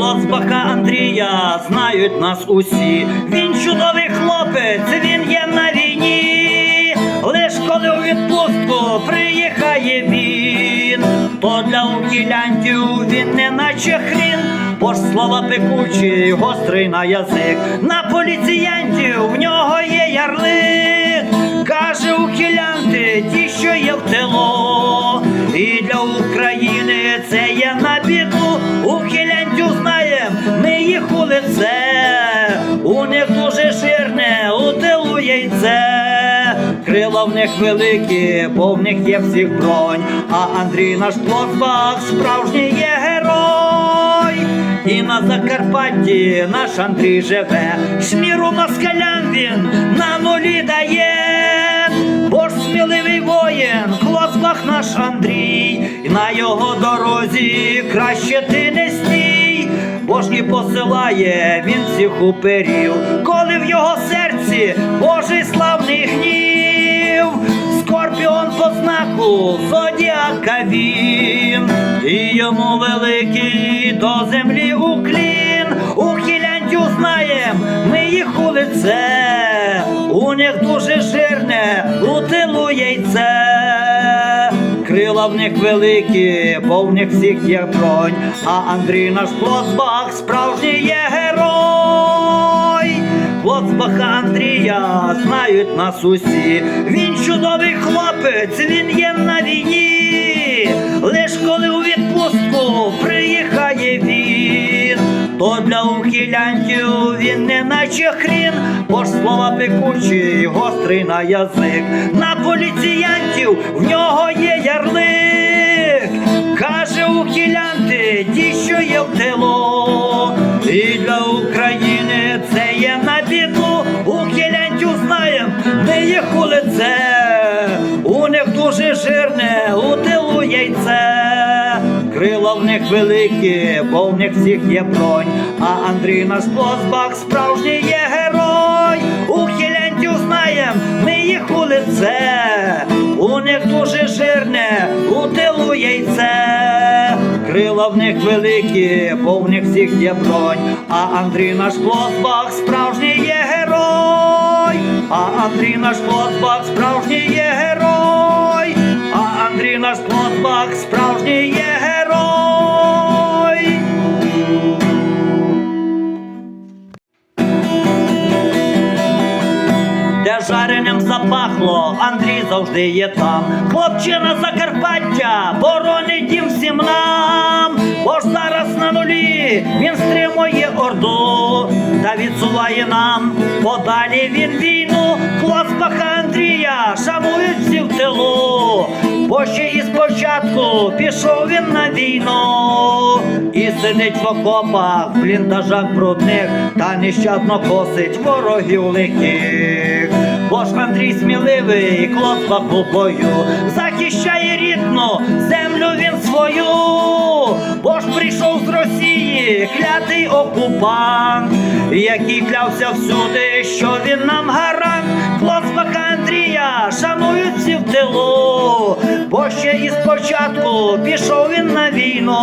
Клоцбака Андрія знають нас усі. Він чудовий хлопець, він є на війні. Лиш коли у відпустку приїхає він, то для ухилянтів він не наче хрін, бо ж слова пекучі, гострий на язик. На поліціянтів в нього є ярлик. Каже ухилянти, ті, що є в тилу. Них великі, бо в них є всіх бронь. А Андрій наш плотбах справжній є герой. І на Закарпатті наш Андрій живе. Шміру москалям він на нулі дає. Бо сміливий воїн, Клоцбах наш Андрій, і на його дорозі краще ти не стій, бо ж і посилає він всіх уперів, коли в його серці Божий славний гнів, скорпіон по знаку зодіака він, і йому великий до землі уклін, ухилянтю знаєм, ми їх у лице, у них дуже жирне, у тилу яйце. Крила в них великі, бо в них всіх є бронь, а Андрій наш Клоцбах справжній є герой. Андрія знають нас усі. Він чудовий хлопець, він є на війні. Лиш коли у відпустку приїхає він, то для ухилянтів він не наче хрін, бо ж слова пекучі, гострий на язик. На поліціянтів в нього є ярлик. Каже ухилянти, ті, що є в тилу. І для України дуже жирне, у тилу яйце. Крила в них великі, бо в них всіх є бронь. А Андрій наш Клоцбах справжній є герой. Ухилянтів знаєм, ми їх у лице. У них дуже жирне, у тилу яйце. Крила в них великі, бо в них всіх є бронь. А Андрій наш Клоцбах справжній є герой. А Андрій наш Клоцбах справжній є герой. Андрій наш Клоцбах справжній є герой. Де жареним запахло, Андрій завжди є там. Хлопчина Закарпаття, боронить дім всім нам. Бо ж зараз на нулі він стримує орду та відсуває нам подалі він війну. Клоцбаха Андрія шанують всі в тилу. Бо ще і спочатку пішов він на війну і сидить в окопах, в бліндажах брудних та нещадно косить ворогів лихих. Бо ж Андрій сміливий, клопа у бою, захищає рідну землю він свою, бо ж прийшов з Росії клятий окупант, який клявся всюди, що він нам гарант. Клоцбака Андрія шанують всі в тилу, бо ще і спочатку пішов він на війну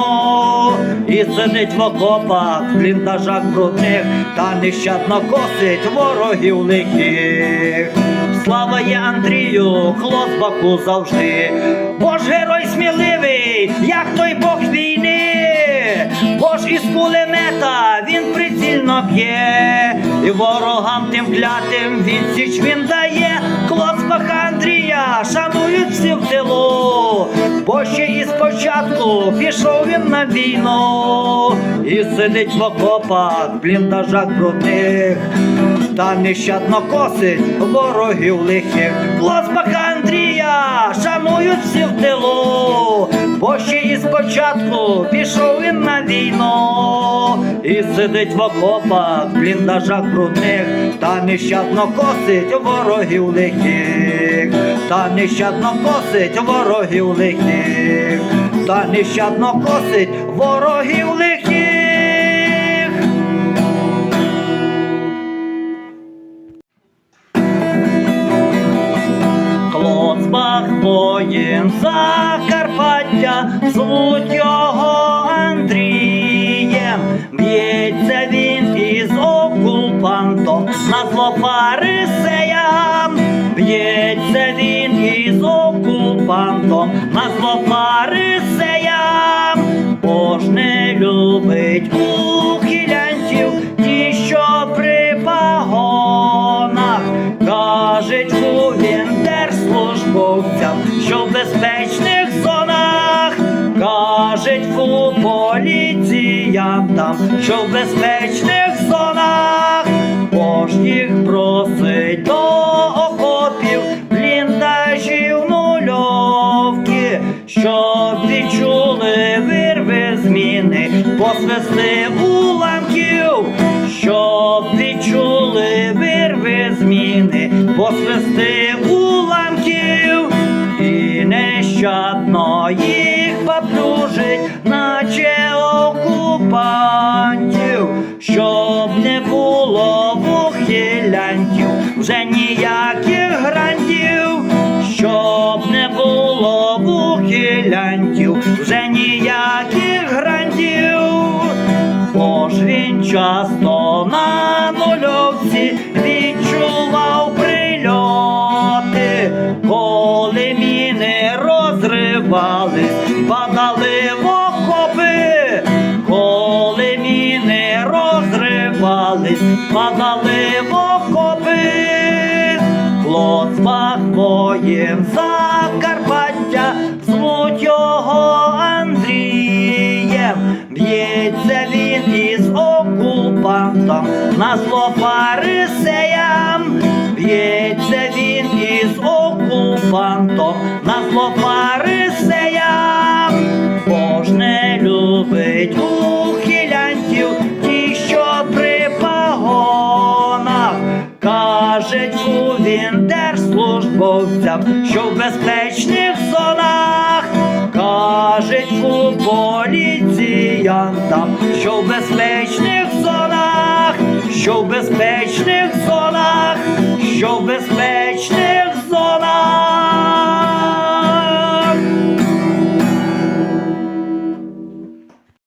і сидить в окопах, в бліндажах брудних та нещадно косить ворогів лихих. Слава є Андрію, Клоцбаку завжди, бо ж герой сміливий, як той Бог війни, бо ж із кулемета він прицільно б'є, і ворогам тим клятим відсіч він дає. Клоцбаха Андрія шанують всі в тилу, бо ще і спочатку пішов він на війну. І сидить в окопах, в бліндажах брудних, та нещадно косить ворогів лихих. Клоцбаха Андрія шанують всі в тилу, бо ще і спочатку пішов він на війну і сидить в окопах, в бліндажах брудних, та нещадно косить ворогів лихих, та нещадно косить ворогів лихих, та нещадно косить ворогів лихих. Клоцбах воїн Закарпаття, звуть його б'ється він із окупантом, на зло фарисеям, б'ється він із окупантом, на зло фарисеям, бо не любить ухилянців, ті, що при погонах, кажуть у віндер службовцям, що в безпечних зонах кажуть фу поліціям там, що в безпечних зонах, бо просить до окопів, бліндажів нульовки, щоб відчули вирви зміни, посвисти уламків, щоб відчули вирви зміни, посвисти вже ніяких грантів, щоб не було вухилянтів, вже ніяких грантів, бо ж він часто на нульовці розривались, падали в окопи, Плоцмах воїн Закарпаття, звуть його Андрієм, б'ється він із окупантом, на зло фарисеям, б'ється він із окупантом, на зло фарисеям, бо не любить Трояндам, що в безпечних зонах, що в безпечних зонах, що в безпечних зонах.